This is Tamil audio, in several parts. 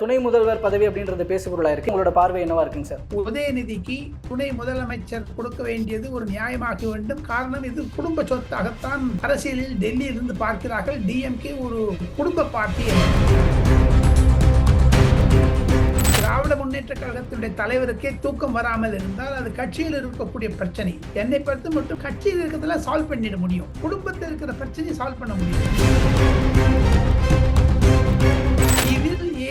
துணை முதல்வர் பதவி அப்படின்றது பேசுபொருளா இருக்கு? உங்களோட பார்வை என்னவா இருக்குங்க சார்? உதயநிதிக்கு துணை முதலமைச்சர் கொடுக்க வேண்டியது ஒரு நியாயமாக்க வேண்டும். காரணம் இது குடும்ப சொத்தாகத்தான் அரசியலில் டெல்லியிலிருந்து பார்க்கிறார்கள். டிஎம்கே ஒரு குடும்ப பார்ட்டி. திராவிட முன்னேற்ற கழகத்தினுடைய தலைவருக்கே தூக்கம் வராமல் இருந்தால் அது கட்சியில் இருக்கக்கூடிய பிரச்சனை. என்னை பொறுத்து மட்டும் கட்சியில் இருக்கிறதெல்லாம் சால்வ் பண்ணிட முடியும். குடும்பத்தில் இருக்கிற பிரச்சனையை சால்வ் பண்ண முடியும்.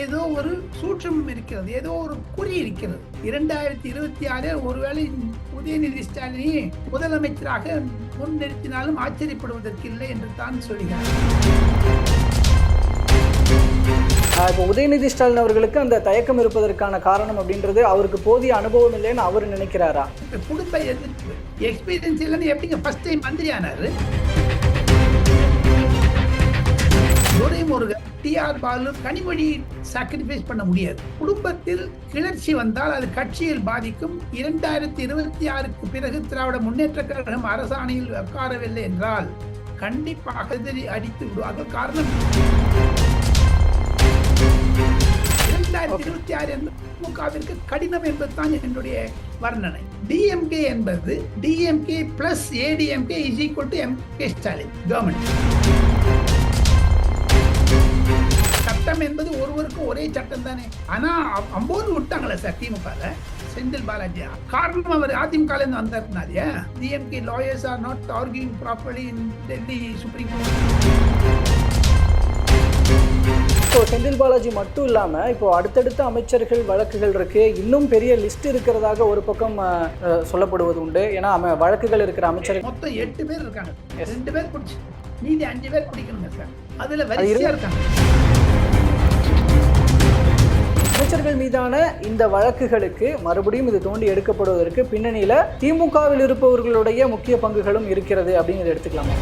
ஏதோ ஒரு சூட்சமம் இருக்கிறது ஏதோ ஒரு குறி இருக்கிறது. இரண்டாயிரத்தி இருபத்தி ஆறு ஒருவேளை உதயநிதி ஸ்டாலினை முதலமைச்சராக முன்னிறுத்தினாலும் ஆச்சரியப்படுவதற்கு இல்லை என்று தான் சொல்கிறார். இப்போ உதயநிதி ஸ்டாலின் அவர்களுக்கு அந்த தயக்கம் இருப்பதற்கான காரணம் அப்படின்றது அவருக்கு போதிய அனுபவம் இல்லைன்னு அவர் நினைக்கிறாரா? குடும்ப எதிர்ப்பு எக்ஸ்பீரியன்ஸ் இல்லைன்னு எப்படிங்க? ஃபர்ஸ்ட் டைம் மந்திரி ஆனாரு துரைமுருகன் டிஆர் பாலு கனிமொழி சாக்ரிஃபைஸ் பண்ண முடியாது. குடும்பத்தில் கிளர்ச்சி வந்தால் அது கட்சியில் பாதிக்கும். இரண்டாயிரத்தி இருபத்தி ஆறுக்கு பிறகு திராவிட முன்னேற்ற கழகம் அரசாணையில் உட்காரவில்லை என்றால் கண்டிப்பாக எதிரி அடித்து விடுவார்கள். காரணம்? இரண்டாயிரத்தி இருபத்தி ஆறு திமுகவிற்கு கடினம் என்பதுதான் என்னுடைய வர்ணனை. டிஎம்கே என்பது DMK plus ADMK is equal to MK Stalin government ஒரே சட்டம் தானே. ஆனா அ- அம்போது விட்டாங்களே சார் திமுகல. செந்தில் பாலாஜி. காரணம் அவர் அதிமுக இருந்து வந்தாருனாலே DMK lawyers are not working properly in Delhi Supreme Court இப்போ செந்தில் பாலாஜி மட்டும் இல்லாம இப்போ அடுத்தடுத்த அமைச்சர்கள் வழக்குகள் இருக்கு. இன்னும் பெரிய லிஸ்ட் இருக்கிறதாக ஒரு பக்கம் சொல்லப்படுவது உண்டு. ஏன்னா வழக்குகள் இருக்கிற அமைச்சர்கள் மொத்தம் எட்டு பேர் இருக்காங்க. ரெண்டு பேர் பிடிச்சி. மீதி அஞ்சு பேர் பிடிக்கணுங்க சார். அதுல அது வரிசையா இருக்கு. இருக்காங்க. அமைச்சர்கள் மீதான இந்த வழக்குகளுக்கு மறுபடியும் இது தோண்டி எடுக்கப்படுவதற்கு பின்னணியில திமுகவில் இருப்பவர்களுடைய முக்கிய பங்குகளும் இருக்கிறது அப்படிங்கிறத எடுத்துக்கலாமா?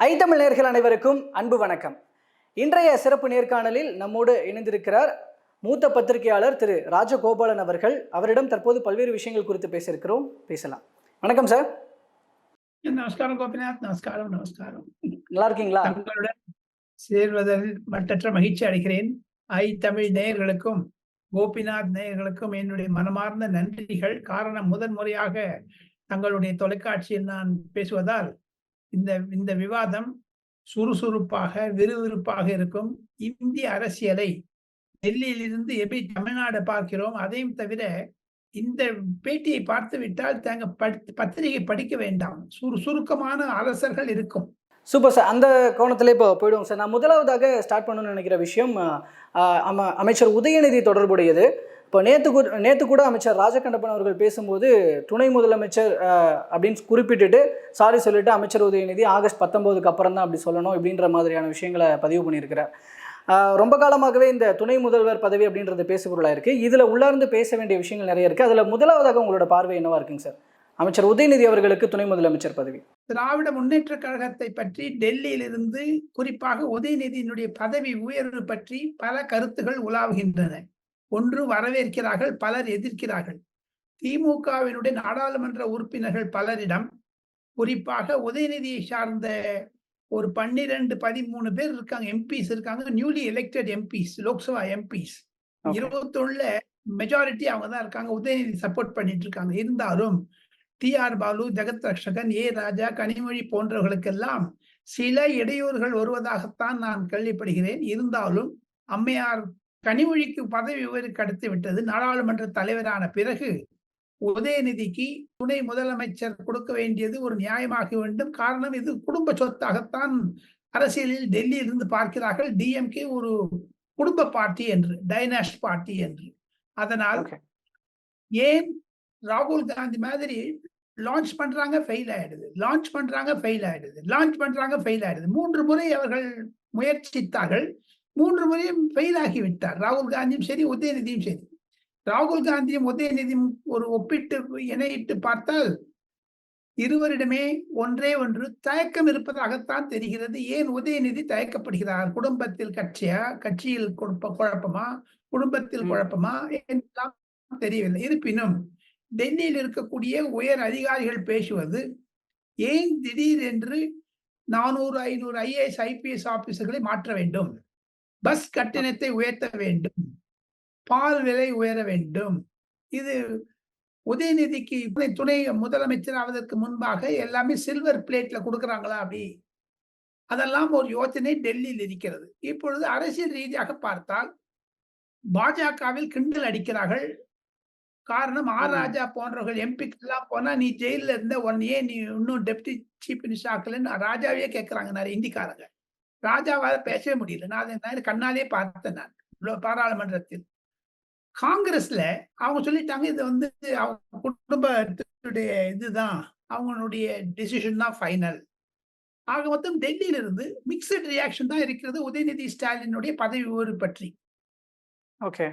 ஐ தமிழ் நேர்கள் அனைவருக்கும் அன்பு வணக்கம். இன்றைய சிறப்பு நேர்காணலில் நம்மோடு இணைந்திருக்கிறார் மூத்த பத்திரிகையாளர் திரு ராஜகோபாலன் அவர்கள். அவரிடம் தற்போது பல்வேறு விஷயங்கள் குறித்து பேசியிருக்கிறோம். பேசலாம். வணக்கம் சார். நமஸ்காரம் கோபிநாத். நமஸ்காரம் நமஸ்காரம். நல்லா இருக்கீங்களா? தங்களுடன் சேர்வதில் மட்டற்ற மகிழ்ச்சி அடைகிறேன். ஐ தமிழ் நேயர்களுக்கும் கோபிநாத் நேயர்களுக்கும் என்னுடைய மனமார்ந்த நன்றிகள். காரணம் முதன் முறையாக தங்களுடைய தொலைக்காட்சியில் நான் பேசுவதால் இந்த இந்த விவாதம் சுறுசுறுப்பாக விறுவிறுப்பாக இருக்கும் இந்திய அரசியலை. டெல்லியிலிருந்து எப்படி தமிழ்நாடு பார்க்கிறோம் அதையும் தவிர இந்த பேட்டியை பார்த்து விட்டால் தாங்க பத்திரிகை படிக்க வேண்டாம். சுரு சுருக்கமான அரசர்கள் இருக்கும். Super sir. அந்த கோணத்திலே இப்போ போயிடுவோம் சார். நான் முதலாவதாக ஸ்டார்ட் பண்ணணும்னு நினைக்கிற விஷயம் ஆஹ், அம- அமைச்சர் உதயநிதி தொடர்புடையது. இப்போ நேற்று கூட நேற்று கூட அமைச்சர் ராஜகண்டப்பன் அவர்கள் பேசும்போது துணை முதலமைச்சர் அப்படின்னு குறிப்பிட்டுட்டு சாரி சொல்லிட்டு அமைச்சர் உதயநிதி ஆகஸ்ட் பத்தொம்போதுக்கு அப்புறம் தான் அப்படி சொல்லணும் இப்படின்ற மாதிரியான விஷயங்களை பதிவு பண்ணியிருக்கிறார். ரொம்ப காலமாகவே இந்த துணை முதல்வர் பதவி அப்படின்றது பேசுபொருளாக இருக்குது இதில் உள்ளார்ந்து பேச வேண்டிய விஷயங்கள் நிறைய இருக்குது அதில் முதலாவதாக உங்களோட பார்வை என்னவா இருக்குங்க சார்? அமைச்சர் உதயநிதி அவர்களுக்கு துணை முதலமைச்சர் பதவி. திராவிட முன்னேற்ற கழகத்தை பற்றி டெல்லியிலிருந்து குறிப்பாக உதயநிதியினுடைய பதவி உயர்வு பற்றி பல கருத்துகள் உலாவுகின்றன. ஒன்று வரவேற்கிறார்கள் பலர் எதிர்க்கிறார்கள். திமுகவினுடைய நாடாளுமன்ற உறுப்பினர்கள் பலரிடம் குறிப்பாக உதயநிதியை சார்ந்த ஒரு பன்னிரண்டு பதிமூணு பேர் இருக்காங்க. எம்பிஸ் இருக்காங்க newly elected MPs Lok Sabha MPs. இருபத்தொன்னுல majority அவங்க தான் இருக்காங்க. உதயநிதி சப்போர்ட் பண்ணிட்டு இருக்காங்க. இருந்தாலும் டி ஆர் பாலு ஜெகத் ரக்ஷகன் ஏ ராஜா கனிமொழி போன்றவர்களுக்கெல்லாம் சில இடையூறுகள் வருவதாகத்தான் நான் கேள்விப்படுகிறேன். இருந்தாலும் அம்மையார் கனிமொழிக்கு பதவி உயர்வு கிடைத்து விட்டது. நாடாளுமன்ற தலைவரான பிறகு உதயநிதிக்கு துணை முதலமைச்சர் கொடுக்க வேண்டியது ஒரு நியாயமாக வேண்டும். காரணம் இது குடும்ப சொத்தாகத்தான் அரசியலில் டெல்லியிலிருந்து பார்க்கிறார்கள். டிஎம்கே ஒரு குடும்ப பார்ட்டி என்று டைனாஸ்ட் பார்ட்டி என்று. அதனால். ஏன் ராகுல் காந்தி மாதிரி லான்ச் பண்றாங்க ஃபெயில் ஆயிடுது. லான்ச் பண்றாங்க ஃபெயில் ஆயிடுது. லான்ச் பண்றாங்க ஃபெயில் ஆயிடுது. மூன்று முறை அவர்கள் முயற்சித்தார்கள். மூன்று முறையும் ஃபெயில் ஆகி விட்டார் ராகுல் காந்தியும் சரி உதயநிதியும் சரி. ராகுல் காந்தியும் உதயநிதியும் ஒரு ஒப்பிட்டு இணையிட்டு பார்த்தால் இருவரிடமே ஒன்றே ஒன்று தயக்கம் இருப்பதாகத்தான் தெரிகிறது. ஏன் உதயநிதி தயக்கப்படுகிறார்? குடும்பத்தில் கட்சியா? கட்சியில் குழப்ப குழப்பமா? குடும்பத்தில். குழப்பமா? என்றெல்லாம் தெரியவில்லை. இருப்பினும் டெல்லியில் இருக்கக்கூடிய உயர் அதிகாரிகள் பேசுவது ஏன் திடீரென்று நானூறு ஐநூறு ஐஏஎஸ் ஐபிஎஸ் ஆபீசர்களை மாற்ற வேண்டும்? பஸ் கட்டணத்தை உயர்த்த வேண்டும். பால் விலை உயர வேண்டும். இது உதயநிதிக்கு துணை முதலமைச்சர் ஆவதற்கு முன்பாக எல்லாமே சில்வர் பிளேட்ல கொடுக்கறாங்களா அப்படி? அதெல்லாம் ஒரு யோசனை டெல்லியில் இருக்கிறது. இப்பொழுது அரசியல் ரீதியாக பார்த்தால் பாஜகவில் கிண்டல் அடிக்கிறார்கள். காரணம் ஆர். ராஜா போன்றவர்கள் எம்பிக்கு எல்லாம் போனா நீ ஜெயில இருந்த உடனே நீ இன்னும் டெப்டி சீஃப் மினிஸ்டர் ஆக்கலன்னு ராஜாவே கேட்கறாங்க நிறைய இந்திக்காரங்க. ராஜாவால பேசவே முடியல. நான் அதை கண்ணாலே பார்த்தேன் நான். பாராளுமன்றத்தில். காங்கிரஸ்ல அவங்க சொல்லிட்டாங்க இது வந்து அவங்க குடும்பத்துடைய இதுதான். அவங்களுடைய டிசிஷன் தான் ஃபைனல் ஆக மொத்தம் டெல்லியில இருந்து மிக்சட் ரியாக்ஷன் தான் இருக்கிறது. உதயநிதி ஸ்டாலினுடைய பதவி உயர்வு பற்றி. ஓகே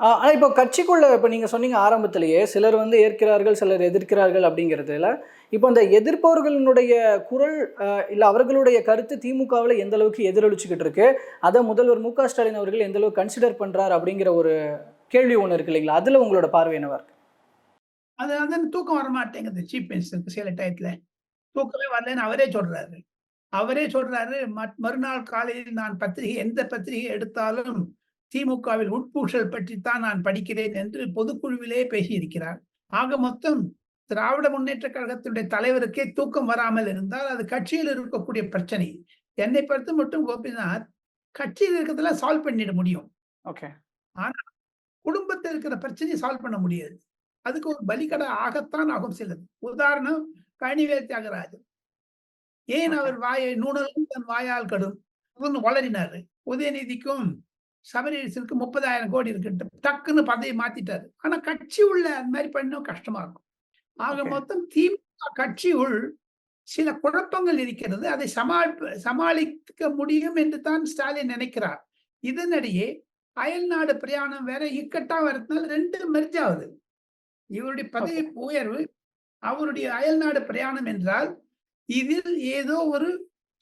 ஆனால் இப்போ கட்சிக்குள்ளே இப்போ நீங்கள் சொன்னீங்க ஆரம்பத்திலேயே சிலர் வந்து ஏற்கிறார்கள் சிலர் எதிர்க்கிறார்கள் அப்படிங்கிறதுல இப்போ அந்த எதிர்ப்பவர்களினுடைய குரல் இல்லை அவர்களுடைய கருத்து திமுகவில் எந்த அளவுக்கு எதிரொலிச்சுக்கிட்டு இருக்கு அதை முதல்வர் மு க ஸ்டாலின் அவர்கள் எந்த அளவுக்கு கன்சிடர் பண்ணுறார் அப்படிங்கிற ஒரு கேள்வி ஒன்று இருக்கு இல்லைங்களா? அதில் உங்களோட பார்வை என்னவா இருக்கு? அது தூக்கம் வர மாட்டேங்குது சீஃப் மினிஸ்டருக்கு சில டயத்தில். தூக்கமே வரலன்னு அவரே சொல்றாரு. அவரே சொல்றாரு மறுநாள் காலையில் நான் பத்திரிகை எந்த பத்திரிகை எடுத்தாலும் திமுகவில் உட்பூசல் பற்றித்தான் நான் படிக்கிறேன் என்று பொதுக்குழுவிலே பேசியிருக்கிறார். ஆக மொத்தம் திராவிட முன்னேற்ற கழகத்தினுடைய தலைவருக்கே தூக்கம் வராமல் இருந்தால் அது கட்சியில் இருக்கக்கூடிய பிரச்சனை. என்னை பொறுத்த மட்டும் கோபிநாத் கட்சியில் இருக்கிறதெல்லாம் சால்வ் பண்ணிட முடியும். ஓகே குடும்பத்தில் இருக்கிற பிரச்சனையை சால்வ் பண்ண முடியாது. அதுக்கு ஒரு பலிகடை ஆகத்தான் ஆகும் சிலது. உதாரணம் கனிவேல் தியாகராஜன். ஏன். அவர் வாயை நூடலும் தன் வாயால் கடும்? வளரினாரு உதயநிதிக்கும் சபரீசனுக்கு முப்பதாயிரம் கோடி இருக்கு டக்குன்னு பதவி மாத்திட்டாரு. ஆனா கட்சி உள்ள அந்த மாதிரி பண்ணும் கஷ்டமா இருக்கும். ஆக. மொத்தம் திமுக கட்சியுள் சில குழப்பங்கள் இருக்கிறது. அதை சமாளி சமாளிக்க முடியும் என்று தான் ஸ்டாலின் நினைக்கிறார். இதனிடையே அயல்நாடு பிரயாணம் வேற இக்கட்டா வரதுனால ரெண்டு மெர்ஜ் ஆகுது. இவருடைய பதவி உயர்வு அவருடைய அயல்நாடு பிரயாணம் என்றால் இதில் ஏதோ ஒரு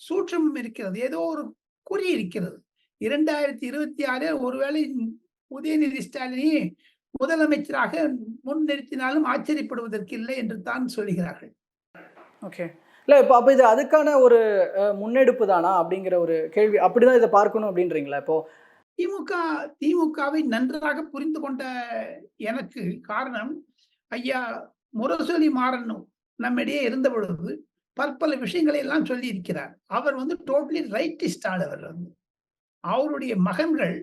சூட்சமம் இருக்கிறது. ஏதோ ஒரு குறி இருக்கிறது. இரண்டாயிரத்தி இருபத்தி ஆறில் ஒருவேளை உதயநிதி ஸ்டாலினை முதலமைச்சராக முன்னிறுத்தினாலும் ஆச்சரியப்படுவதற்கு இல்லை என்று தான் சொல்கிறார்கள். ஓகே இல்லை இப்போ அப்போ இது அதுக்கான ஒரு முன்னெடுப்பு தானா அப்படிங்கிற ஒரு கேள்வி அப்படிதான் இதை பார்க்கணும் அப்படின்றீங்களா இப்போ? திமுக திமுகவை நன்றாக புரிந்து கொண்ட எனக்கு காரணம் ஐயா முரசொலி மாறன் நம்மிடையே இருந்த பொழுது பற்பல விஷயங்களை எல்லாம் சொல்லி இருக்கிறார் அவர் வந்து டோட்டலி ரைட்டிஸ்ட் ஆள் அவர் வந்து. அவருடைய மகன்கள்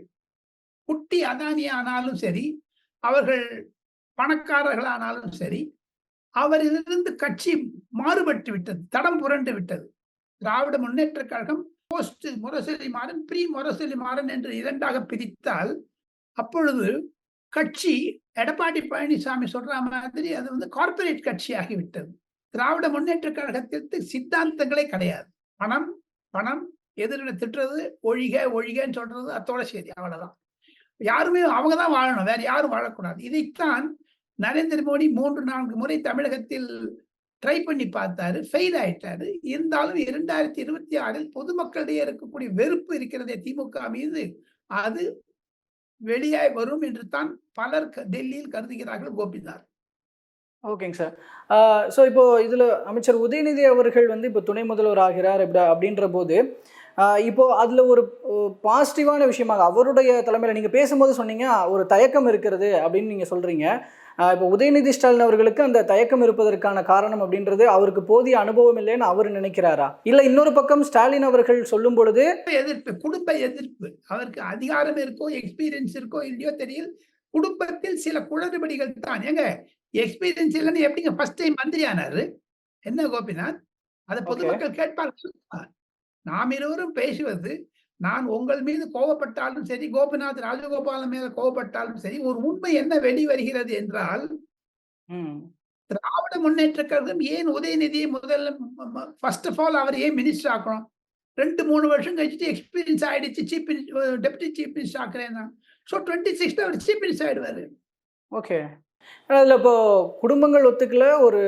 குட்டி அதானி ஆனாலும் சரி அவர்கள் பணக்காரர்களானாலும் சரி அவரிலிருந்து கட்சி மாறுபட்டு விட்டது தடம் புரண்டு விட்டது. திராவிட முன்னேற்ற கழகம் போஸ்ட் முரசொலி மாறன் ப்ரீ முரசொலி மாறன் என்று இரண்டாக பிரித்தால் அப்பொழுது கட்சி எடப்பாடி பழனிசாமி சொல்ற மாதிரி அது வந்து கார்ப்பரேட் கட்சியாகிவிட்டது திராவிட முன்னேற்ற கழகத்திற்கு சித்தாந்தங்களே கிடையாது. பணம் பணம் எதிரின திட்டுறது ஒழிக ஒழிகன்னு சொல்றது அத்தோட சரி அவ்வளவுதான். யாருமே அவங்க தான் வாழணும் வேற யாரும் வாழக்கூடாது. இதைத்தான் நரேந்திர மோடி மூன்று நான்கு முறை தமிழகத்தில் ட்ரை பண்ணி பார்த்தாரு ஃபெயில் ஆயிட்டாரு. இருந்தாலும் இரண்டாயிரத்தி இருபத்தி ஆறில் பொதுமக்களிடையே இருக்கக்கூடிய வெறுப்பு இருக்கிறதே திமுக மீது அது வெளியாய் வரும் என்று தான் பலர் டெல்லியில் கருதுகிறார்கள் கோபிநாத். ஓகேங்க சார். ஸோ இப்போ இதில் அமைச்சர் உதயநிதி அவர்கள் வந்து இப்போ துணை முதல்வர் ஆகிறார் இப்படி அப்படின்ற போது இப்போ அதில் ஒரு பாசிட்டிவான விஷயமாக அவருடைய தலைமையில் நீங்கள் பேசும்போது சொன்னீங்க ஒரு தயக்கம் இருக்கிறது அப்படின்னு நீங்கள் சொல்கிறீங்க இப்போ உதயநிதி ஸ்டாலின் அவர்களுக்கு அந்த தயக்கம் இருப்பதற்கான காரணம் அப்படின்றது அவருக்கு போதிய அனுபவம் இல்லைன்னு அவர் நினைக்கிறாரா? இல்லை இன்னொரு பக்கம் ஸ்டாலின் அவர்கள் சொல்லும் பொழுது எதிர்ப்பு குடும்ப எதிர்ப்பு அவருக்கு அதிகாரம் இருக்கோ எக்ஸ்பீரியன்ஸ் இருக்கோ இல்லையோ தெரியல. குடும்பத்தில் சில குளறுபடிகள் தான். ஏங்க எக்ஸ்பீரியன்ஸ் இல்லைன்னு எப்படிங்க? ஃபர்ஸ்ட் டைம் மந்திரி ஆனாரு. என்ன கோபிநாத்? அதை பொதுமக்கள் கேட்பார்கள். நாம் இருவரும் பேசுவது நான் உங்கள் மீது கோபப்பட்டாலும் சரி கோபிநாத் ராஜகோபாலன் மீது கோபப்பட்டாலும் சரி ஒரு உண்மை என்ன வெளிவருகிறது என்றால் ம். திராவிட முன்னேற்ற கழகம் ஏன் உதயநிதியை முதல்ல ஃபர்ஸ்ட் ஆஃப் ஆல் அவர் ஏன் மினிஸ்டர் ஆக்கணும்? ரெண்டு மூணு வருஷம் கழிச்சுட்டு எக்ஸ்பீரியன்ஸ் ஆயிடுச்சு சீஃப் டெப்டி சீஃப் மினிஸ்டர் ஆக்குறேன் ஸோ டுவெண்ட்டி சிக்ஸ்ல அவர் சீஃப் மினிஸ்டர் ஆயிடுவாரு. ஓகே அதில் இப்போ குடும்பங்கள் ஒத்துக்கல ஒரு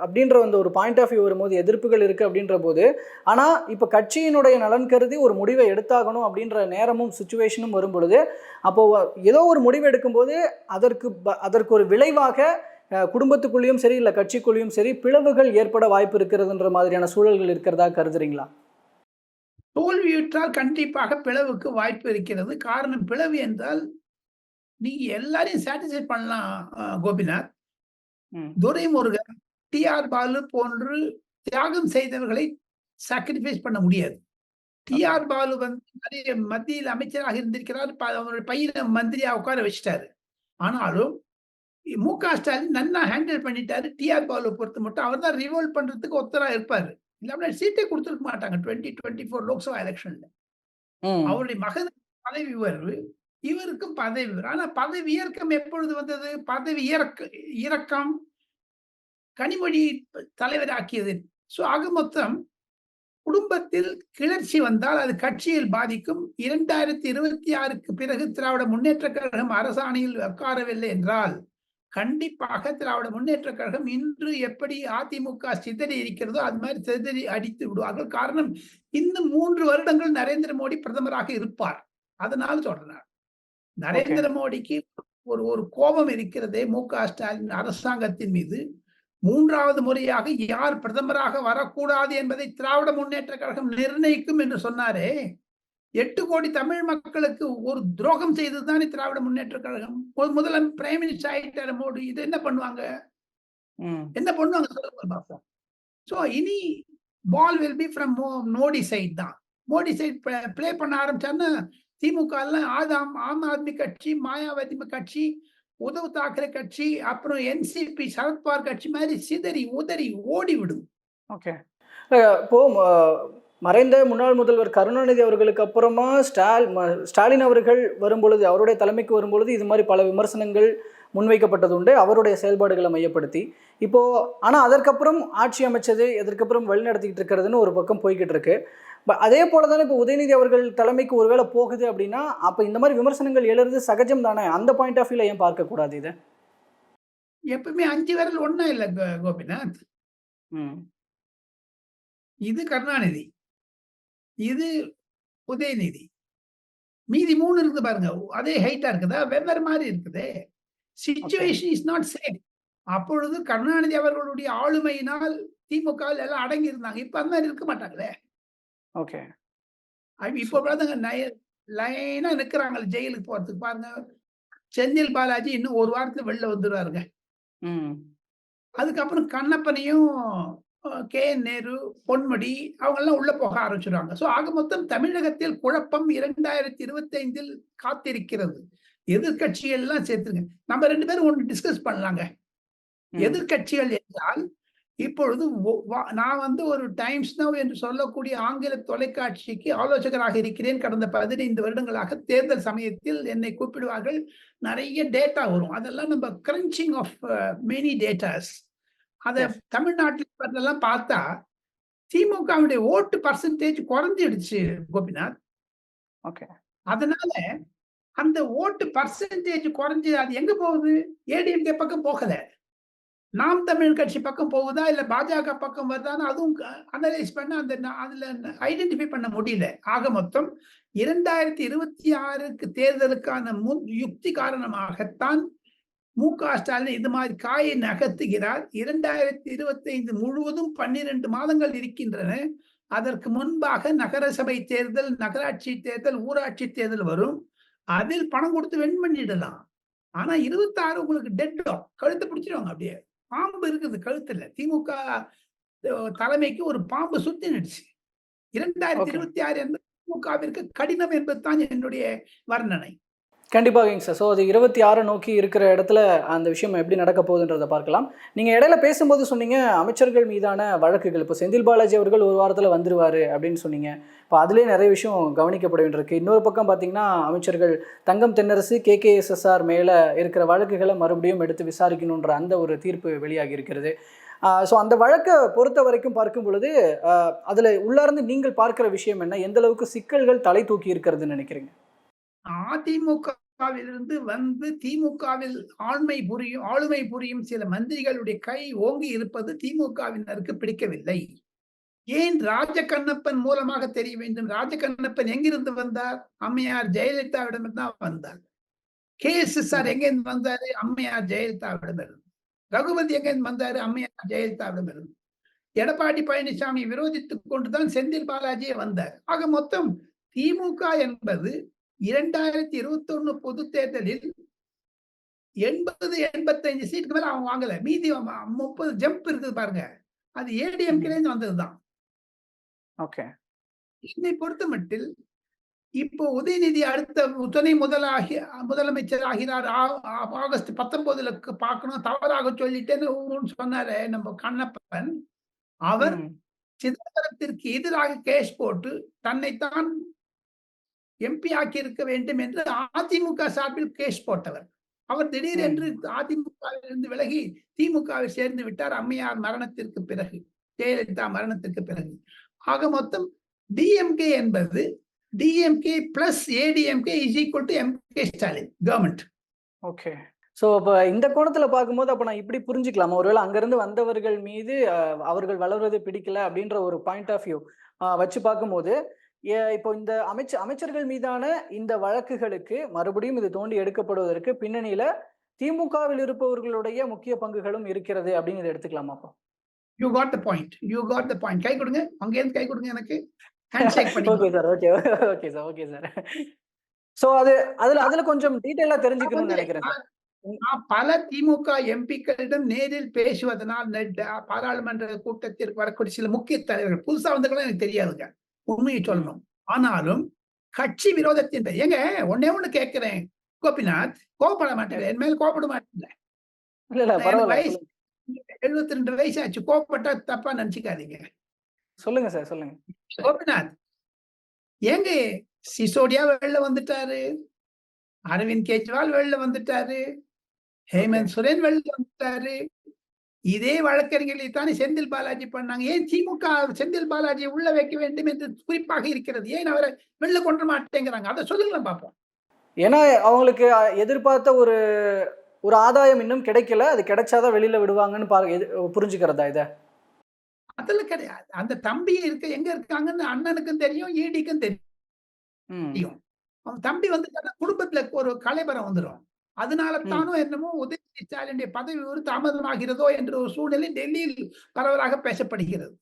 அப்படின்ற அந்த ஒரு பாயிண்ட் ஆஃப் வியூ வரும்போது எதிர்ப்புகள் இருக்குது அப்படின்ற போது ஆனால் இப்போ கட்சியினுடைய நலன் கருதி ஒரு முடிவை எடுத்தாகணும் அப்படின்ற நேரமும் சுச்சுவேஷனும் வரும் பொழுது அப்போது ஏதோ ஒரு முடிவு எடுக்கும்போது அதற்கு ப அதற்கு ஒரு விளைவாக குடும்பத்துக்குள்ளேயும் சரி இல்லை கட்சிக்குள்ளேயும் சரி பிளவுகள் ஏற்பட வாய்ப்பு இருக்கிறதுன்ற மாதிரியான சூழல்கள் இருக்கிறதா கருதுறீங்களா? தோல்வியுற்றால் கண்டிப்பாக பிளவுக்கு வாய்ப்பு இருக்கிறது. காரணம் பிளவு என்றால் நீங்க எல்லாரையும் சாட்டிஸ்ஃபை பண்ணலாம் கோபிநாத். துரைமுருகன் டி ஆர் பாலு போன்று தியாகம் செய்தவர்களை சாக்ரிஃபைஸ் பண்ண முடியாது. டி ஆர் பாலு வந்து நிறைய மத்தியில் அமைச்சராக இருந்திருக்கிறார் அவருடைய பையனை மந்திரியா உட்கார வச்சிட்டாரு. ஆனாலும் மு. க. ஸ்டாலின் நன்னா ஹேண்டில் பண்ணிட்டாரு டி ஆர் பாலு பொறுத்த மட்டும். அவர் தான் ரிவோல்வ் பண்றதுக்கு ஒத்தரா இருப்பாரு. இல்லாம சீட்டே கொடுத்துருக்க மாட்டாங்க டுவெண்ட்டி டுவெண்ட்டி ஃபோர் லோக்சபா எலெக்ஷன்ல அவருடைய மகன் பதவி உயர்வு இவருக்கும் பதவி வரும். ஆனா பதவி இறக்கம் எப்பொழுது வந்தது? பதவி இறக்க இறக்கம் கனிமொழி தலைவராக்கியது. சோ ஆக மொத்தம் குடும்பத்தில் கிளர்ச்சி வந்தால் அது கட்சியில் பாதிக்கும். இரண்டாயிரத்தி இருபத்தி ஆறுக்கு பிறகு திராவிட முன்னேற்ற கழகம் அரசாணையில் உட்காரவில்லை என்றால் கண்டிப்பாக திராவிட முன்னேற்ற கழகம் இன்று எப்படி அதிமுக சிதறி இருக்கிறதோ அது மாதிரி சிதறி அடித்து விடுவார்கள். காரணம் இன்னும் மூன்று வருடங்கள் நரேந்திர மோடி பிரதமராக இருப்பார். அதனால் சொல்றேன் நரேந்திர மோடிக்கு ஒரு ஒரு கோபம் இருக்கிறதே மு க ஸ்டாலின் அரசாங்கத்தின் மீது. மூன்றாவது முறையாக யார் பிரதமராக வரக்கூடாது என்பதை திராவிட முன்னேற்ற கழகம் நிர்ணயிக்கும் என்று சொன்னாரே. எட்டு கோடி தமிழ் மக்களுக்கு ஒரு துரோகம் செய்ததுதானே திராவிட முன்னேற்ற கழகம். ஒரு முதல்ல பிரைம் மினிஸ்டர் ஆயிட்டாரு மோடி. இது என்ன பண்ணுவாங்க? என்ன பண்ணுவாங்க? சொல்லுங்க பார்ப்போம். ஸோ இனி ball will be from Modi side தான். மோடி சைட் ப்ளே பண்ண ஆரம்பிச்சாருன்னா திமுக எல்லாம் ஆதாம் ஆம் ஆத்மி கட்சி மாயாவதி கட்சி உதவு தாக்கரே கட்சி அப்புறம் என்சிபி சரத்பவார் கட்சி மாதிரி சிதறி உதறி ஓடி விடும். ஓகே இப்போ மறைந்த முன்னாள் முதல்வர் கருணாநிதி அவர்களுக்கு அப்புறமா ஸ்டால் ஸ்டாலின் அவர்கள் வரும்பொழுது அவருடைய தலைமைக்கு வரும்பொழுது இது மாதிரி பல விமர்சனங்கள் முன்வைக்கப்பட்டது உண்டு. அவருடைய செயல்பாடுகளை மையப்படுத்தி. இப்போது ஆனால் அதற்கப்புறம் ஆட்சி அமைச்சது அதற்கப்புறம் வழிநடத்திக்கிட்டு இருக்கிறதுன்னு ஒரு பக்கம் போய்கிட்டு இருக்கு. ப- அதே போல தானே இப்போ உதயநிதி அவர்கள் தலைமைக்கு ஒருவேளை போகுது அப்படின்னா அப்போ இந்த மாதிரி விமர்சனங்கள் எழுறது சகஜம் தானே? அந்த பாயிண்ட் ஆஃப் வியூல ஏன் பார்க்கக்கூடாது இது? எப்பவுமே அஞ்சு விரல் ஒண்ணா இல்ல கோபிநாத். இது கருணாநிதி. இது உதயநிதி. மீதி மூணு இருக்குது பாருங்க. அதே ஹைட்டா இருக்குதா? வெவ்வேறு மாதிரி இருக்குதே. சிச்சுவேஷன் இஸ் நாட் சேம் அப்பொழுது கருணாநிதி அவர்களுடைய ஆளுமையினால் திமுக எல்லாம் அடங்கி இருந்தாங்க. இப்ப அந்த மாதிரி இருக்க மாட்டாங்களே? ஓகே. இப்ப பாருங்க லைனா நிக்கிறாங்க ஜெயிலுக்கு போறதுக்கு. பாருங்க செந்தில் பாலாஜி இன்னும் ஒரு வாரத்துல வெளில வந்துருவாருங்க. ம். அதுக்கப்புறம் கண்ணப்பனையும் கே. என். நேரு பொன்முடி அவங்க எல்லாம் உள்ள போக ஆரம்பிச்சிருவாங்க. சோ ஆக மொத்தம் தமிழகத்தில் குழப்பம் இரண்டாயிரத்தி இருபத்தி ஐந்தில் காத்திருக்கிறது. எதிர்கட்சிகள் எல்லாம் சேர்த்துங்க நம்ம ரெண்டு பேரும் ஒன்று டிஸ்கஸ் பண்ணலாங்க. ம். எதிர்க்கட்சிகள் என்றால் இப்பொழுது நான் வந்து ஒரு டைம்ஸ் நவ் என்று சொல்லக்கூடிய ஆங்கில தொலைக்காட்சிக்கு ஆலோசகராக இருக்கிறேன். கடந்த பதினைந்து வருடங்களாக தேர்தல் சமயத்தில் என்னை கூப்பிடுவார்கள். நிறைய டேட்டா வரும். அதெல்லாம் நம்ம கிரன்ச்சிங் ஆஃப் மெனி டேட்டாஸ் அதை. தமிழ்நாட்டில் எல்லாம் பார்த்தா திமுகவுடைய ஓட்டு பர்சன்டேஜ் குறைஞ்சிடுச்சு கோபிநாத். ஓகே அதனால அந்த ஓட்டு பர்சன்டேஜ் குறைஞ்சு அது எங்க போகுது? ஏடிஎம்கே பக்கம் போகல. நாம் தமிழ் கட்சி பக்கம் போகுதா இல்ல பாஜக பக்கம் வருதான்னு அதுவும் அனலைஸ் பண்ண அந்த அதில் அதுல ஐடென்டிஃபை பண்ண முடியல. ஆக மொத்தம் இரண்டாயிரத்தி இருபத்தி ஆறுக்கு தேர்தலுக்கான முன் யுக்தி காரணமாகத்தான் மு க ஸ்டாலின் இது மாதிரி காயை நகர்த்துகிறார். இரண்டாயிரத்தி இருபத்தி ஐந்து முழுவதும் பன்னிரண்டு மாதங்கள் இருக்கின்றன. அதற்கு முன்பாக நகரசபை தேர்தல் நகராட்சி தேர்தல் ஊராட்சி தேர்தல் வரும். அதில் பணம் கொடுத்து வின் பண்ணிடலாம். ஆனா இருபத்தி ஆறு உங்களுக்கு டெட்டோ கழுத்து பிடிச்சிருவாங்க அப்படியே. பாம்பு இருக்குது கழுத்துல. திமுக தலைமைக்கு ஒரு பாம்பு சுத்தினுடுச்சு. இரண்டாயிரத்தி Okay. இருபத்தி ஆறு என்பது திமுகவிற்கு கடினம் என்பதுதான் என்னுடைய வர்ணனை. கண்டிப்பாகங்க சார் ஸோ அது இருபத்தி ஆறு நோக்கி இருக்கிற இடத்துல அந்த விஷயம் எப்படி நடக்க போகுதுன்றதை பார்க்கலாம். நீங்கள் இடையில பேசும்போது சொன்னீங்க அமைச்சர்கள் மீதான வழக்குகள். இப்போ செந்தில் பாலாஜி அவர்கள் ஒரு வாரத்தில் வந்துருவார் அப்படின்னு சொன்னீங்க. இப்போ அதுலேயே நிறைய விஷயம் கவனிக்கப்பட வேண்டியிருக்கு இன்னொரு பக்கம் பார்த்தீங்கன்னா அமைச்சர்கள் தங்கம் தென்னரசு கேகேஎஸ்எஸ்ஆர் மேலே இருக்கிற வழக்குகளை மறுபடியும் எடுத்து விசாரிக்கணுன்ற அந்த ஒரு தீர்ப்பு வெளியாகி இருக்கிறது. ஸோ அந்த வழக்கை பொறுத்த வரைக்கும் பார்க்கும் பொழுது அதில் உள்ளார்ந்து நீங்கள் பார்க்குற விஷயம் என்ன? எந்த அளவுக்கு சிக்கல்கள் தலை தூக்கி இருக்கிறதுன்னு நினைக்கிறீங்க? அதிமுக திமுகவிலிருந்து வந்து திமுகவில் ஆண்மை புரியும் ஆளுமை புரியும் சில மந்திரிகளுடைய கை ஓங்கி இருப்பது திமுகவினருக்கு பிடிக்கவில்லை. ஏன் ராஜகண்ணப்பன் மூலமாக தெரிய வேண்டும்? ராஜகண்ணப்பன் எங்கிருந்து வந்தார்? அம்மையார் ஜெயலலிதாவிடம் வந்தார். கே எஸ் எஸ் ஆர் எங்கிருந்து வந்தாரு? அம்மையார் ஜெயலலிதாவிடமிருந்து. ரகுபதி எங்கிருந்து வந்தாரு? அம்மையார் ஜெயலலிதாவிடமிருந்து. எடப்பாடி பழனிசாமி விரோதித்துக் கொண்டுதான் செந்தில் பாலாஜியே வந்தார். ஆக மொத்தம் திமுக என்பது இரண்டாயிரத்தி இருபத்தி ஒண்ணு பொது தேர்தலில் எண்பது எண்பத்தைந்து சீட்டுக்கு மேல அவன் வாங்கல. மீதி முப்பது ஜம்ப் இருக்குது பாருங்க. அது ஏடிஎம்கிலேருந்து வந்ததுதான். ஓகே. என்னை பொறுத்த மட்டில் இப்போ உதயநிதி அடுத்த துணை முதலாகி முதலமைச்சர் ஆகிறார் ஆகஸ்ட் பத்தொன்பதுல பார்க்கணும் தவறாக சொல்லிட்டேன்னு சொன்னாரு நம்ம கண்ணப்பன். அவர் சிதம்பரத்திற்கு எதிராக கேஸ் போட்டு தன்னைத்தான் எம்பி ஆக்கி இருக்க வேண்டும் என்று அதிமுக சார்பில் கேஸ் போட்டவர். அவர் திடீரென்று அதிமுகவிலிருந்து விலகி திமுகவில் சேர்ந்து விட்டார். அம்மையார் மரணத்திற்கு பிறகு ஜெயலலிதா மரணத்திற்கு பிறகு. ஆக மொத்தம் டிஎம்கே என்பது DMK plus ADMK is equal to MK Stalin government okay so அப்போ இந்த கோணத்தில் பார்க்கும்போது அப்போ நான் இப்படி புரிஞ்சுக்கலாமா. ஒருவேளை அங்கேருந்து வந்தவர்கள் மீது அவர்கள் வளர்வது பிடிக்கல அப்படின்ற ஒரு பாயிண்ட் ஆஃப் வியூ வச்சு பார்க்கும்போது இப்போ இந்த அமைச்ச அமைச்சர்கள் மீதான இந்த வழக்குகளுக்கு மறுபடியும் இது தோண்டி எடுக்கப்படுவதற்கு பின்னணியில திமுகவில் இருப்பவர்களுடைய முக்கிய பங்குகளும் இருக்கிறது அப்படின்னு இதை எடுத்துக்கலாமா அப்போ? You got the point you got the point கை கொடுங்க. அங்கேருந்து கை கொடுங்க எனக்கு. Okay sir okay okay sir okay sir so அது அதுல அதுல கொஞ்சம் டீட்டெயிலாக தெரிஞ்சுக்கணும்னு நினைக்கிறேன் பல திமுக எம்பிக்களிடம் நேரில் பேசுவதனால் பாராளுமன்ற கூட்டத்திற்கு வரக்கூடிய சில முக்கிய தலைவர்கள் புதுசா வந்தவங்களும் எனக்கு தெரியாதுங்க. உண்மையை சொல்லணும். ஆனாலும் கட்சி விரோதத்தின் பெயர்- ஏங்க ஒன்னே ஒண்ணு கேட்கிறேன். கோபிநாத் கோபப்பட மாட்டேன் என் மேல கோபப்பட மாட்டேன் வயசு. எழுபத்தி ரெண்டு வயசு ஆச்சு. கோபப்பட்டா தப்பா நினைச்சுக்காதீங்க. சொல்லுங்க சார் சொல்லுங்க. கோபிநாத் ஏங்க சிசோடியா வெளில வந்துட்டாரு? அரவிந்த் கெஜ்ரிவால் வெளில வந்துட்டாரு? ஹேமந்த் சோரன் வெளில வந்துட்டாரு? இதே வழக்கறிஞர்களை தானே செந்தில் பாலாஜி பண்ணாங்க. ஏன் திமுக செந்தில் பாலாஜி உள்ள வைக்க வேண்டும் என்று குறிப்பாக இருக்கிறது? ஏன் அவரை வெளில கொண்டு மாட்டேங்கிறாங்க? அதை சொல்லுங்களேன் பார்ப்போம் ஏன்னா அவங்களுக்கு எதிர்பார்த்த ஒரு ஒரு ஆதாயம் இன்னும் கிடைக்கல. அது கிடைச்சாதான் வெளியில விடுவாங்கன்னு பாரு புரிஞ்சுக்கிறதா இத? அதெல்லாம் கிடையாது. அந்த தம்பி இருக்க எங்க இருக்காங்கன்னு அண்ணனுக்கும் தெரியும் ஈடிக்கும் தெரியும். ம். தெரியும் அவன் தம்பி வந்து குடும்பத்துல ஒரு கலைபரம் வந்துடும் அதனால. தானும் என்னமோ உதயநிதி ஸ்டாலினுடைய பதவி ஒரு தாமதமாகிறதோ என்ற ஒரு சூழ்நிலை டெல்லியில் பரவலாக பேசப்படுகிறது.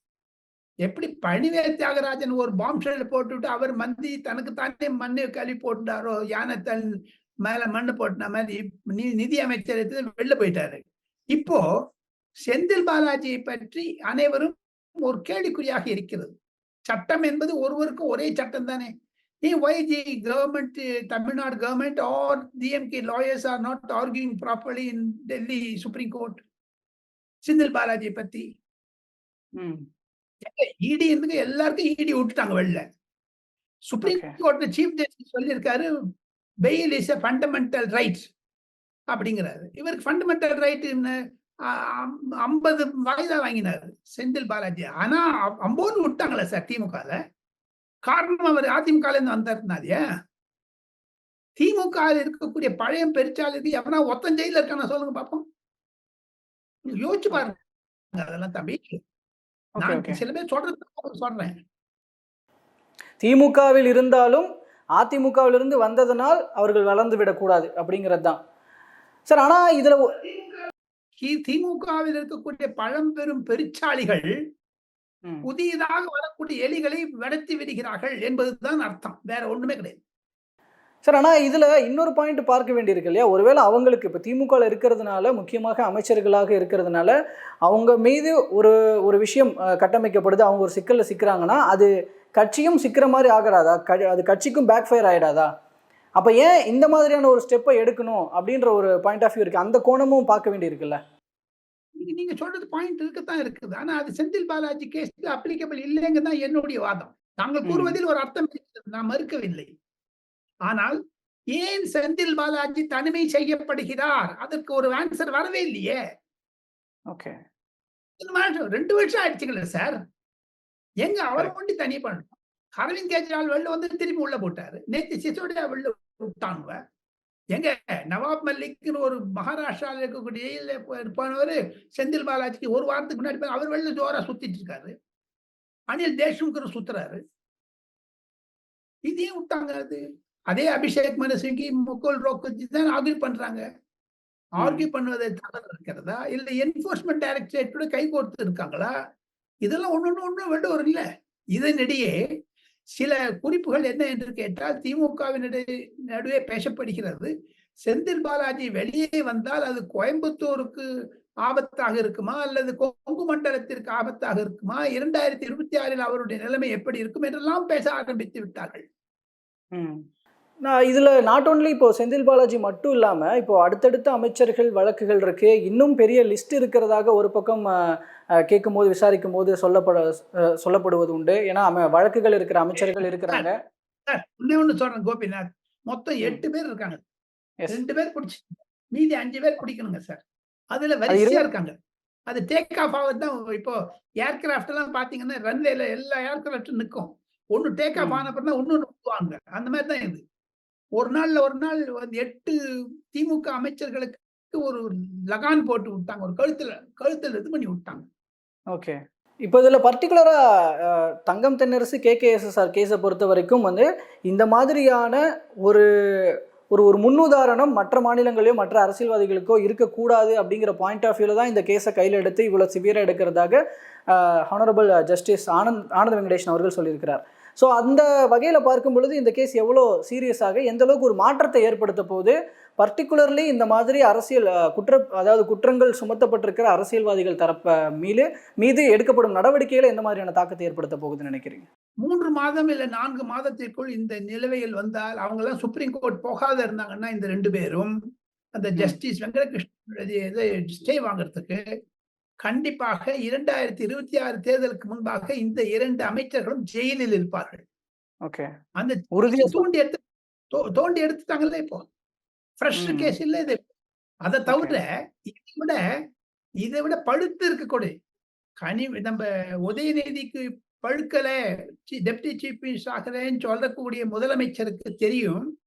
எப்படி பழனிவேல் தியாகராஜன் ஒரு பாம் ஷெல் போட்டுவிட்டு அவர் மந்தி தனக்கு தானே மண்ணு கழுவி போட்டுட்டாரோ யானை தன் மேல மண்ணு போட்டுன மாதிரி நி- நிதி அமைச்சர் வெளில போயிட்டாரு. இப்போ செந்தில் பாலாஜியை பற்றி அனைவரும் ஒரு கேள்விக்குறியாக இருக்கிறது. சட்டம் என்பது ஒருவருக்கு ஒரே சட்டம் தானே. Hey, why the government, uh, Tamil Nadu government or DMK lawyers are not arguing properly in Delhi Supreme Court? Senthil Balaji பத்தி. இடி இருந்து எல்லாருக்கும் இடி விட்டுட்டாங்க வெளில. சுப்ரீம். கோர்ட் சீஃப் ஜஸ்டிஸ் சொல்லியிருக்காரு bail is a fundamental right அப்படிங்கிறாரு. இவருக்கு ஃபண்டமெண்டல் ரைட் ஐம்பது வயதா வாங்கினாரு செந்தில் பாலாஜி. ஆனா ஐம்பது விட்டாங்களே சார் திமுகல. காரணம் அவர் அதிமுக இருந்து வந்தாருனாதியா திமுக இருக்கக்கூடிய பழைய பெருச்சாளுக்கு எவனா ஒத்தன் ஜெயில இருக்கான சொல்லுங்க பாப்போம். யோசிச்சு பாருங்க அதெல்லாம் தம்பி. நான் சில பேர் சொல்றது சொல்றேன். திமுகவில் இருந்தாலும் அதிமுகவிலிருந்து வந்ததனால் அவர்கள் வளர்ந்து விடக்கூடாது அப்படிங்கிறது தான். சார் ஆனா இதுல திமுகவில் இருக்கக்கூடிய பழம்பெரும் பெருச்சாளிகள் புதியதாக வரக்கூடிய எலிகளை விடத்தி விடுகிறார்கள் என்பதுதான் அர்த்தம். வேற ஒண்ணுமே கிடையாது. சார் ஆனா இதுல இன்னொரு பாயிண்ட் பார்க்க வேண்டியிருக்கு இல்லையா? ஒருவேளை அவங்களுக்கு இப்ப திமுக இருக்கிறதுனால முக்கியமாக அமைச்சர்களாக இருக்கிறதுனால அவங்க மீது ஒரு ஒரு விஷயம் கட்டமைக்கப்படுது. அவங்க ஒரு சிக்கல்ல சிக்கிறாங்கன்னா அது கட்சியும் சிக்கிற மாதிரி ஆகறாதா? க- அது கட்சிக்கும் பேக் ஃபயர் ஆயிடாதா? அப்ப ஏன் இந்த மாதிரியான ஒரு ஸ்டெப்பை எடுக்கணும் அப்படின்ற ஒரு பாயிண்ட் ஆஃப் வியூ இருக்கு. அந்த கோணமும் பார்க்க வேண்டியிருக்குல்ல? நீங்க நீங்க சொல்றது பாயிண்ட் இருக்கத்தான் இருக்குது. ஆனா அது செந்தில் பாலாஜி கேஸ்ல அப்ளிகபிள் இல்லைங்க தான் என்னுடைய வாதம். தாங்கள் ம். கூறுவதில் ஒரு அர்த்தம் நான் மறுக்கவில்லை. ஆனால் ஏன் செந்தில் பாலாஜி தனிமை செய்யப்படுகிறார்? அதற்கு ஒரு ஆன்சர் வரவே இல்லையே. ஓகே. ரெண்டு வருஷம் ஆயிடுச்சுங்களே சார் எங்க அவரை கொண்டு தனி பண்ணணும்? அரவிந்த் கெஜ்ரிவால் வெளில வந்து திரும்பி உள்ள போட்டாரு. நேத்து சிசோடியா வெளில விட்டாங்க எங்க? நவாப் மல்லிக்னு ஒரு மகாராஷ்டிராவில் இருக்கக்கூடிய இருப்பானவர் செந்தில் பாலாஜிக்கு ஒரு வாரத்துக்கு முன்னாடி போய் அவர் வெளில ஜோரா சுத்திட்டு இருக்காரு அனில் தேஷ்முகர் சுத்துறாரு. இதையும் விட்டாங்க அது. அதே அபிஷேக் மனு சிங்கி முகுல் ரோக்கர்ஜி தான் ஆர்கியூ பண்றாங்க. ஆர்கியூ பண்ணுவதை தவறு இருக்கிறதா? இல்ல என்போர்ஸ்மெண்ட் டைரக்டரேட்டோட கை கோர்த்து இருக்காங்களா? இதெல்லாம் ஒண்ணு ஒண்ணு ஒண்ணு வேண்டும் ஒரு இல்ல. இதனிடையே சில குறிப்புகள் என்ன என்று கேட்டால் திமுகவினுடைய நடுவே பேசப்படுகிறது. செந்தில் பாலாஜி வெளியே வந்தால் அது கோயம்புத்தூருக்கு ஆபத்தாக இருக்குமா? அல்லது கொங்கு மண்டலத்திற்கு ஆபத்தாக இருக்குமா? இரண்டாயிரத்தி இருபத்தி ஆறில் அவருடைய நிலைமை எப்படி இருக்கும்? என்றெல்லாம் பேச ஆரம்பித்து விட்டார்கள். நான் இதில் நாட் ஒன்லி இப்போ செந்தில் பாலாஜி மட்டும் இல்லாமல் இப்போ அடுத்தடுத்த அமைச்சர்கள் வழக்குகள் இருக்கு இன்னும் பெரிய லிஸ்ட் இருக்கிறதாக ஒரு பக்கம் கேட்கும் போது விசாரிக்கும் போது சொல்லப்பட சொல்லப்படுவது உண்டு. ஏன்னா வழக்குகள் இருக்கிற அமைச்சர்கள் இருக்கிறாங்க. ஒண்ணு சொல்றேன் கோபிநாத். மொத்தம் எட்டு பேர் இருக்காங்க. ரெண்டு பேர் பிடிச்சி மீதி அஞ்சு பேர் பிடிக்கணுங்க சார். அதுல இரு- வரிசையா இருக்காங்க. அது டேக் ஆஃப் ஆகுது தான் இப்போ ஏர்கிராஃப்ட் எல்லாம் பாத்தீங்கன்னா ரன்வேல எல்லா ஏர்கிராஃப்டும் நிற்கும் ஒண்ணு டேக் ஆஃப். ஆன அப்புறம் தான் விடுவாங்க அந்த மாதிரி தான் இது. ஒரு நாள்ல ஒரு நாள் வந்து எட்டு திமுக அமைச்சர்களுக்கு ஒரு லகான் போட்டு விட்டாங்க. ஒரு கழுத்துல கழுத்துல இது பண்ணி விட்டாங்க. ஓகே. இப்போ இதில் பர்டிகுலராக தங்கம் தென்னரசு கேகேஎஸ்எஸ்ஆர் கேஸை பொறுத்த வரைக்கும் வந்து இந்த மாதிரியான ஒரு ஒரு ஒரு முன்னுதாரணம் மற்ற மாநிலங்களிலோ மற்ற அரசியல்வாதிகளுக்கோ இருக்கக்கூடாது அப்படிங்கிற பாயிண்ட் ஆஃப் வியூவில் தான் இந்த கேஸை கையில் எடுத்து இவ்வளோ சிவியராக எடுக்கிறதாக ஹானரபிள் ஜஸ்டிஸ் ஆனந்த் ஆனந்த வெங்கடேஷன் அவர்கள் சொல்லியிருக்கிறார். ஸோ அந்த வகையில் பார்க்கும் பொழுது இந்த கேஸ் எவ்வளோ சீரியஸாக எந்த அளவுக்கு ஒரு மாற்றத்தை ஏற்படுத்த போகுது? பர்டிகுலர்லி இந்த மாதிரி அரசியல் குற்ற அதாவது குற்றங்கள் சுமத்தப்பட்டிருக்கிற அரசியல்வாதிகள் தரப்ப மீது மீது எடுக்கப்படும் நடவடிக்கைகள் எந்த மாதிரியான தாக்கத்தை ஏற்படுத்த போகுதுன்னு நினைக்கிறீங்க? மூன்று மாதம் இல்ல நான்கு மாதத்திற்குள் இந்த நிலுவையில் வந்தால் அவங்க எல்லாம் சுப்ரீம் கோர்ட் போகாத இருந்தாங்கன்னா இந்த ரெண்டு பேரும் அந்த ஜஸ்டிஸ் வெங்கடகிருஷ்ணன் ஸ்டே வாங்குறதுக்கு கண்டிப்பாக இரண்டாயிரத்தி இருபத்தி ஆறு தேர்தலுக்கு முன்பாக இந்த இரண்டு அமைச்சர்களும் ஜெயிலில் இருப்பார்கள். ஓகே. அந்த தோண்டி எடுத்து தோண்டி எடுத்துட்டாங்கல்ல இப்போ? ஃப்ரெஷ். கேஸ் இல்ல இது. அதை தவிர இதை விட இதை விட பழுத்து இருக்கக்கூடிய கனி நம்ம உதயநிதிக்கு பழுக்கல டெப்டி சீஃப் மினிஸ்டர் ஆகிறேன்னு சொல்லக்கூடிய முதலமைச்சருக்கு தெரியும்.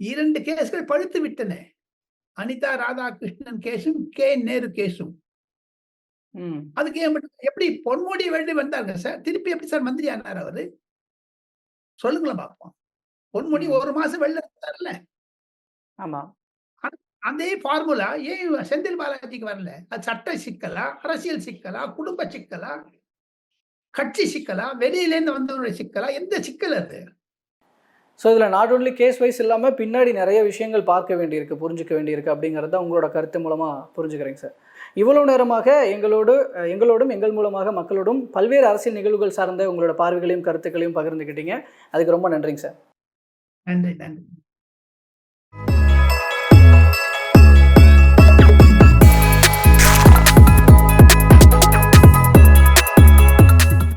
இரண்டு கேஸ்கள் பழுத்து விட்டன. அனிதா ராதாகிருஷ்ணன் கேஸும் கே. நேரு கேஸும். அதுக்கு ஏன் மட்டும் எப்படி பொன்முடி வேண்டி வந்தாங்க சார்? திருப்பி எப்படி சார் மந்திரி ஆனார் அவரு? சொல்லுங்களேன் பார்ப்போம் பொன்முடி. ஒரு மாசம் வெளில இருந்தார்ல ஆமாம் அதே ஃபார்முலா ஏன் செந்தில் பாலாஜிக்கு வரல? அது சட்ட சிக்கலா அரசியல் சிக்கலா குடும்ப சிக்கலா கட்சி சிக்கலா வெளியிலேருந்து வந்தவனுடைய சிக்கலா? எந்த சிக்கல் அது? ஸோ இதில் நாட் ஒன்லி கேஸ் வைஸ் இல்லாமல் பின்னாடி நிறைய விஷயங்கள் பார்க்க வேண்டியிருக்கு புரிஞ்சுக்க வேண்டியிருக்கு அப்படிங்கிறத உங்களோட கருத்து மூலமாக புரிஞ்சுக்கிறேங்க சார். இவ்வளவு நேரமாக எங்களோடு எங்களோடும் எங்கள் மூலமாக மக்களோடும் பல்வேறு அரசியல் நிகழ்வுகள் சார்ந்த உங்களோட பார்வைகளையும் கருத்துக்களையும் பகிர்ந்துக்கிட்டீங்க அதுக்கு ரொம்ப நன்றிங்க சார். நன்றி நன்றி.